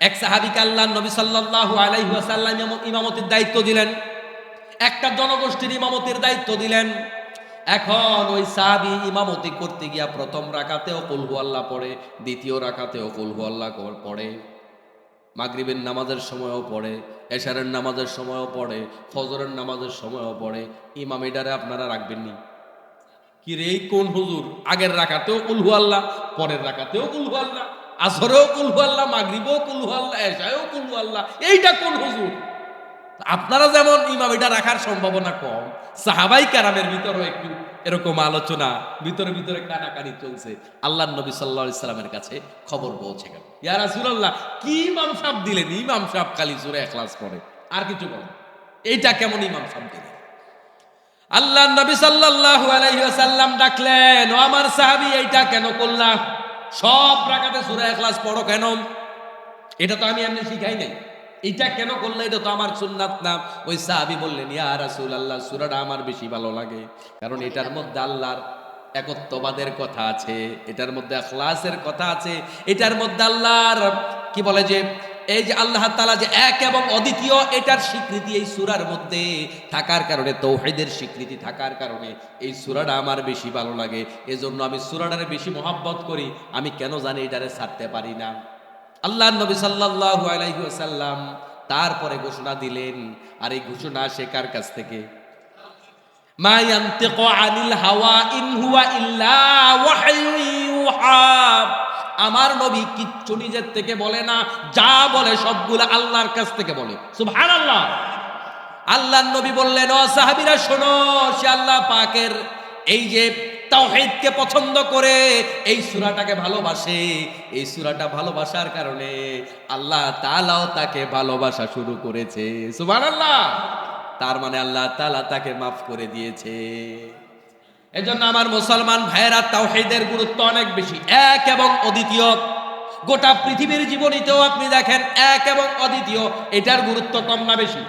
এক সাহাবিকে আল্লাহ নবী সাল্লাল্লাহু আলাইহি ওয়াসাল্লাম ইমাম- ইমামতির দায়িত্ব দিলেন। একটা জনগোষ্ঠীর ইমামতির দায়িত্ব দিলেন। এখন ওই সাহাবি ইমামতি করতে গিয়া প্রথম রাকাতেও কুলহু আল্লাহ পড়ে, দ্বিতীয় রাকাতেও কুলহু আল্লাহ পড়ে। মাগরিবের নামাজের সময়ও পড়ে, এশারের নামাজের সময়ও পড়ে, ফজরের নামাজের সময়ও পড়ে। ইমাম এটারে আপনারা রাখবেননি কি রে কোন হুজুর? আগের রাখাতেও কুলহু আল্লাহ, পরের রাখাতেও কুলহু আল্লাহ। আসরেও কুলহু আল্লাহ, মাগরিবেও কুলহু আল্লাহ, এশায়ও কুলহু আল্লাহ। এইটা কোন হুজুর? আপনারা যেমন ইমাম, এটা রাখার সম্ভাবনা কম। সাহাবাই কারামের ভিতরে একটু এরকম আলোচনা, ভিতরে ভিতরে কানাকানি চলছে। আল্লাহ নবী সাল্লাহ ইসলামের কাছে খবর পৌঁছে গেল। ইয়া রাসূলুল্লাহ, কি ইমাম সাহেব দিলেন? ইমাম সাহেব খালি সুরে এখলাস করে। আর কিছু বলেন। এইটা কেমন ইমাম সাহেব দিলেন? আল্লাহ নবী সাল্লাল্লাহু আলাইহি ওয়াসাল্লাম ডাকলেন, ও আমার সাহাবী, এইটা কেন করলা? সব রাখাতে সুরা এখলাস পড়ো কেন? এটা তো আমি এমনি শিখাই নাই। এটা কেন করলে? এটা তো আমার সুন্নাত না। ওই সাহাবি বললেন, ইয়া রাসুল আল্লাহ সুরাটা আমার বেশি ভালো লাগে। কারণ এটার মধ্যে আল্লাহর একত্ববাদের কথা আছে, এটার মধ্যে আখলাসের কথা আছে, এটার মধ্যে আল্লাহর, কি বলে যে এই যে আল্লাহ তাআলা যে এক এবং অদ্বিতীয়, এটার স্বীকৃতি এই সূরার মধ্যে থাকার কারণে, তৌহিদের স্বীকৃতি থাকার কারণে এই সূরাটা আমার বেশি ভালো লাগে। এজন্য আমি সূরাটারে বেশি মহাব্বত করি। আমি কেন জানি এটারে ছাড়তে পারি না। আল্লাহ নবী সাল্লাল্লাহু আলাইহি ওয়াসাল্লাম তারপরে ঘোষণা দিলেন, আর এই ঘোষণা আসে কার কাছ থেকে? মা আনিল হাওয়া ইন হুয়া ইল্লা ওয়াহয়ু ইউহা আমার নবী কিচ্ছু নিজের থেকে বলে না, যা বলে সবগুলো আল্লাহর কাছ থেকে বলে। সুবহানাল্লাহ। আল্লাহর নবী বললেন, ও সাহাবীরা, শোনো, সে আল্লাহ পাকের এই যে তাওহীদকে পছন্দ করে, এই সূরাটাকে ভালোবাসে। এই সূরাটা ভালোবাসার কারণে আল্লাহ তাআলাও তাকে ভালোবাসা শুরু করেছে। সুবহানাল্লাহ। তার মানে আল্লাহ তাআলা তাকে মাফ করে দিয়েছে। এজন্য আমার মুসলমান ভাইয়েরা তাওহিদের গুরুত্ব অনেক বেশি। এক এবং অদ্বিতীয়। গোটা পৃথিবীর জীবনীতেও আপনি দেখেন, এক এবং অদ্বিতীয়, এটার গুরুত্ব কম না বেশি।